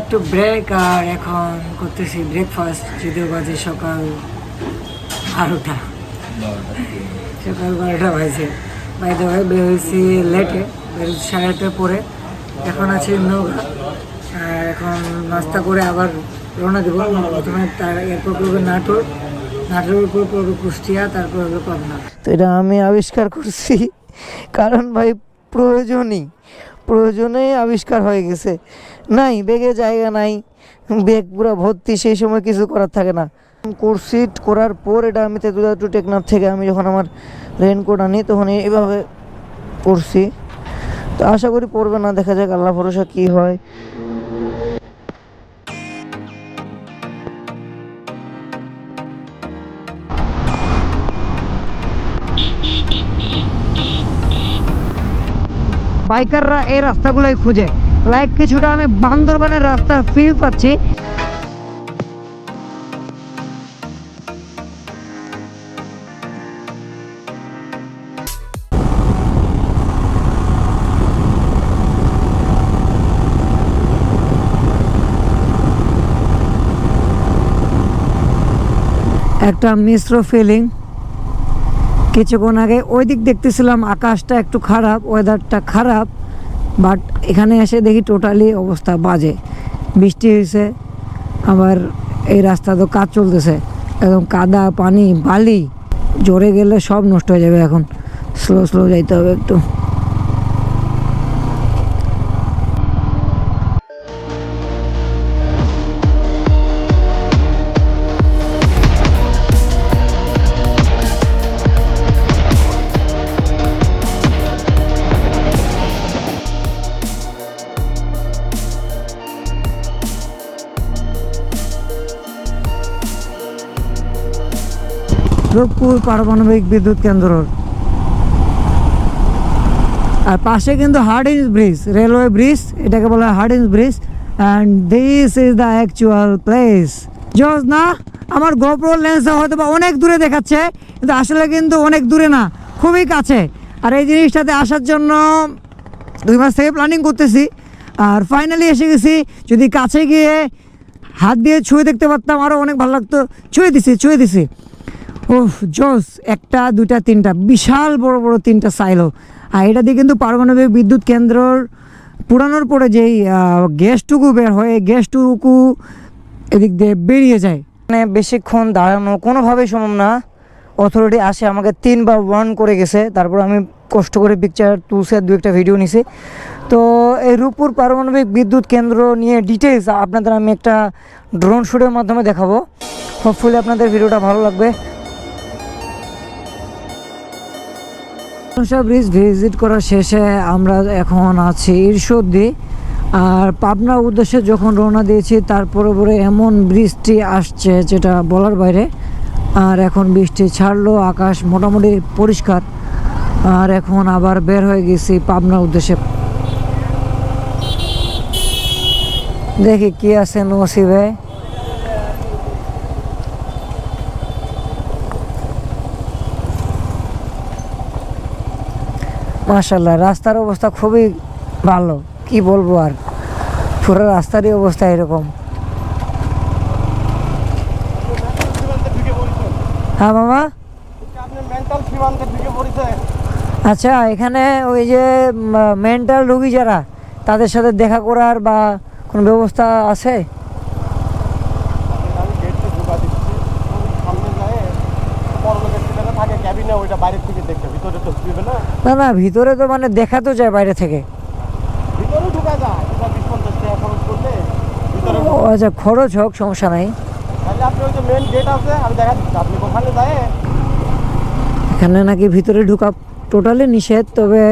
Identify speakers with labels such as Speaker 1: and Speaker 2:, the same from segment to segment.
Speaker 1: একটু ব্রেক আর এখন করতেছি ব্রেকফাস্ট যদিও বাজে সকাল বারোটা। সকাল বারোটা বাজে। বাইরে ভাই বের হয়েছি লেটে বের সাড়ে আটটা পরে। এখন আছি নৌকা আর এখন নাস্তা করে আবার রওনা দেবো। প্রথমে তার এরপর করবে নাটোর। নাটোরের উপর পড়বে কুষ্টিয়া, তারপর হবে পাবনা। তো এটা আমি আবিষ্কার করছি। কারণ ভাই প্রয়োজনই, প্রয়োজনেই আবিষ্কার হয়ে গেছে। নাই, বেগে জায়গা নাই, বেগ পুরো ভর্তি, সেই সময় কিছু করার থাকে না। কোর্সিট করার পর এটা আমি তেতুলা টু টেকনাফ থেকে আমি যখন আমার রেনকোট আনি, তখন এইভাবে করছি। তো আশা করি পড়বে না, দেখা যাক, আল্লাহ ভরসা কী হয়। বাইকাররা এই রাস্তাগুলোই খুঁজে। লাইক কিছুটা আমি বান্দরবানের রাস্তা ফিল পাচ্ছি। একটা মিশ্র ফিলিং কিছুক্ষণ আগে ওই দিক দেখতেছিলাম আকাশটা একটু খারাপ ওয়েদারটা খারাপ বাট এখানে এসে দেখি টোটালি অবস্থা বাজে। বৃষ্টি হয়েছে আবার এই রাস্তা তো কাজ চলতেছে। একদম কাদা, পানি, বালি জোরে গেলে সব নষ্ট হয়ে যাবে এখন। স্লো স্লো যাইতে হবে একটু। রূপপুর পারমাণবিক বিদ্যুৎ কেন্দ্র আর পাশে কিন্তু হার্ডিন্স ব্রিজ রেলওয়ে ব্রিজ এটাকে বলা হয় Hardinge bridge and this is the actual place জজ না, আমার গোপ্রো লেন্স হয়তো বা অনেক দূরে দেখাচ্ছে, কিন্তু আসলে কিন্তু অনেক দূরে না, খুবই কাছে। আর এই জিনিসটাতে আসার জন্য দুই মাস থেকে প্ল্যানিং করতেছি। আর ফাইনালি এসে গেছি, যদি কাছে গিয়ে হাত দিয়ে ছুঁয়ে দেখতে পারতাম আরও অনেক ভালো লাগতো। ছুঁয়ে দিছি ছুঁয়ে দিছি। ওহ জোস, একটা, দুইটা, তিনটা, বিশাল বড় বড় তিনটা সাইলো আর এটা দিয়ে কিন্তু পারমাণবিক বিদ্যুৎ কেন্দ্রর পুরানোর পরে যেই গ্যাসটুকু বের হয়, এই গ্যাসটুকু এদিক দিয়ে বেরিয়ে যায়। মানে বেশিক্ষণ দাঁড়ানো কোনোভাবেই সম্ভব না। অথরিটি আসে, আমাকে তিনবার ওয়ার্ন করে গেছে। তারপর আমি কষ্ট করে পিকচার তুলছে দু একটা ভিডিও নিছি। তো এই রূপপুর পারমাণবিক বিদ্যুৎ কেন্দ্র নিয়ে ডিটেলস আপনাদের আমি একটা ড্রোন শ্যুটের মাধ্যমে দেখাবো। হোপফুলি আপনাদের ভিডিওটা ভালো লাগবে। মনসা ব্রিজ ভিজিট করা শেষে আমরা এখন আছি ঈর্ষদ্দি আর পাবনার উদ্দেশ্যে যখন রওনা দিয়েছি তারপরে পরে এমন বৃষ্টি আসছে যেটা বলার বাইরে। আর এখন বৃষ্টি ছাড়লো, আকাশ মোটামুটি পরিষ্কার। আর এখন আবার বের হয়ে গেছি পাবনার উদ্দেশ্যে। দেখি কি আছে নসিবে। মাশাল্লাহ রাস্তার অবস্থা খুবই ভালো, কি বলব আর? পুরো রাস্তারই অবস্থা এরকম। হ্যাঁ
Speaker 2: পড়েছে
Speaker 1: আচ্ছা এখানে ওই যে মেন্টাল রুগী যারা, তাদের সাথে দেখা করার বা কোনো ব্যবস্থা আছে
Speaker 2: আমি গেটটা ঢুকা দিচ্ছি ওই সামনে যায় বড় লোকের যেটা থাকে ক্যাবিনে ওইটা বাইরের থেকে দেখবে ভিতরে তো দিবে না
Speaker 1: না ভিতরে তো মানে দেখা তো যায় বাইরে থেকে। আচ্ছা খরচ হোক সমস্যা নাই। এখানে নাকি ভিতরে ঢোকা টোটালি নিষেধ তবে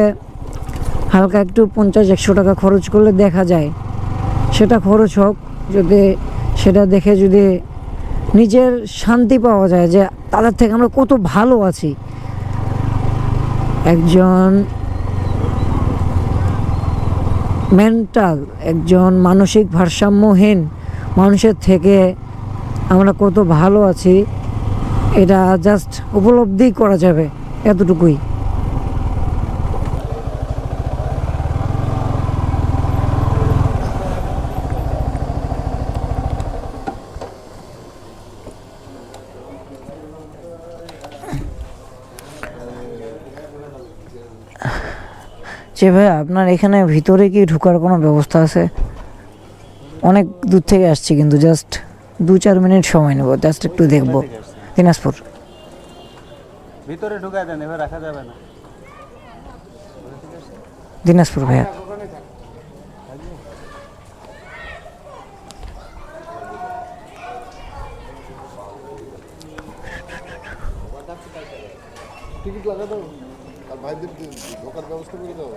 Speaker 1: হালকা একটু পঞ্চাশ একশো টাকা খরচ করলে দেখা যায়। সেটা খরচ হোক যদি সেটা দেখে যদি নিজের শান্তি পাওয়া যায় যে তাদের থেকে আমরা কত ভালো আছি। একজন মেন্টাল একজন মানসিক ভারসাম্যহীন মানুষের থেকে আমরা কত ভালো আছি, এটা জাস্ট উপলব্ধি করা যাবে এতটুকুই। যে ভাই? আপনার এখানে ভিতরে কি ঢুকার কোনো ব্যবস্থা আছে? অনেক দূর থেকে আসছি কিন্তু জাস্ট দু চার মিনিট সময় নেব জাস্ট একটু দেখব। দিনাজপুর।
Speaker 2: ভিতরে ঢুকায় দেন এবার রাখা যাবে না।
Speaker 1: দিনাজপুর ভাইয়া।
Speaker 3: টিকিট লাগা দাও। আর ভাইদের ঢোকার ব্যবস্থা করে দাও।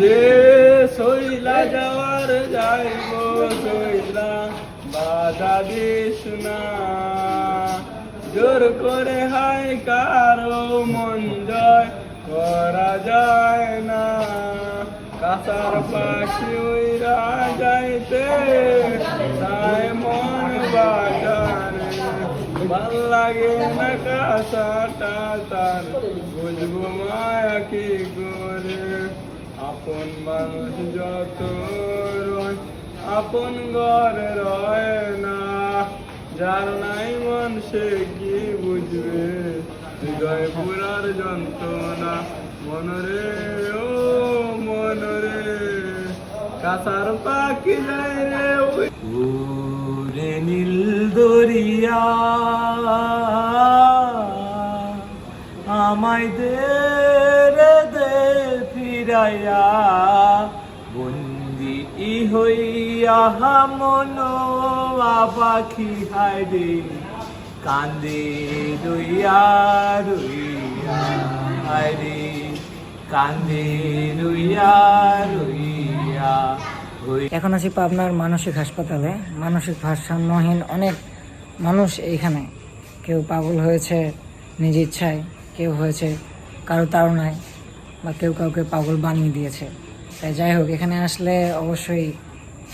Speaker 4: যে সইলা যাওয়ার যাইব সইলা, বাধা দিস না। জোর করে হাই কারও মন জয় করা যায় না। কাসার পাখি উইরা যাইতে, তাই মন বাজারে ভালো লাগে না কাসাটা তার, বুঝব মায়া কি করে? আপন মানুষ যত রয়, আপন ঘরে রয় না। যার নাই মন সে কি বুঝবে? হৃদয় পুরার যন্ত্রণা। মনরে ও মনরে কাসার পাখি যায় রে ওরে নীল দরিয়া, আমায় দে ফিরাইয়া, বন্দি হইয়া মন পাখি হাইরে কান্দে রইয়া রইয়া হাইরে কান্দে রইয়া রইয়া।
Speaker 1: এখন আছি পাবনার মানসিক হাসপাতালে। মানসিক ভারসাম্যহীন অনেক মানুষ এইখানে। কেউ পাগল হয়েছে নিজ ইচ্ছায়, কেউ হয়েছে কারও তাড়নায়। বা কেউ কাউকে পাগল বানিয়ে দিয়েছে। তাই যাই হোক, এখানে আসলে অবশ্যই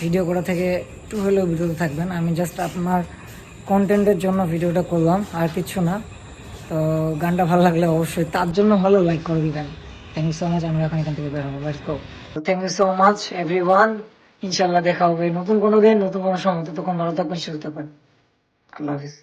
Speaker 1: ভিডিও করা থেকে একটু হলেও বিরত থাকবেন। আমি জাস্ট আপনার কন্টেন্টের জন্য ভিডিওটা করলাম, আর কিছু না। তো গানটা ভালো লাগলে অবশ্যই তার জন্য ভালো লাইক করে দিবেন। থ্যাংক ইউ সো মাচ আমরা এখন এখান থেকে বের হব। Let's go thank you so much everyone ইনশাআল্লাহ দেখা হবে নতুন কোনো দিন, নতুন কোনো সময়। তখন ভালো থাকবেন, সুস্থ থাকবেন। আল্লাহ হাফিজ।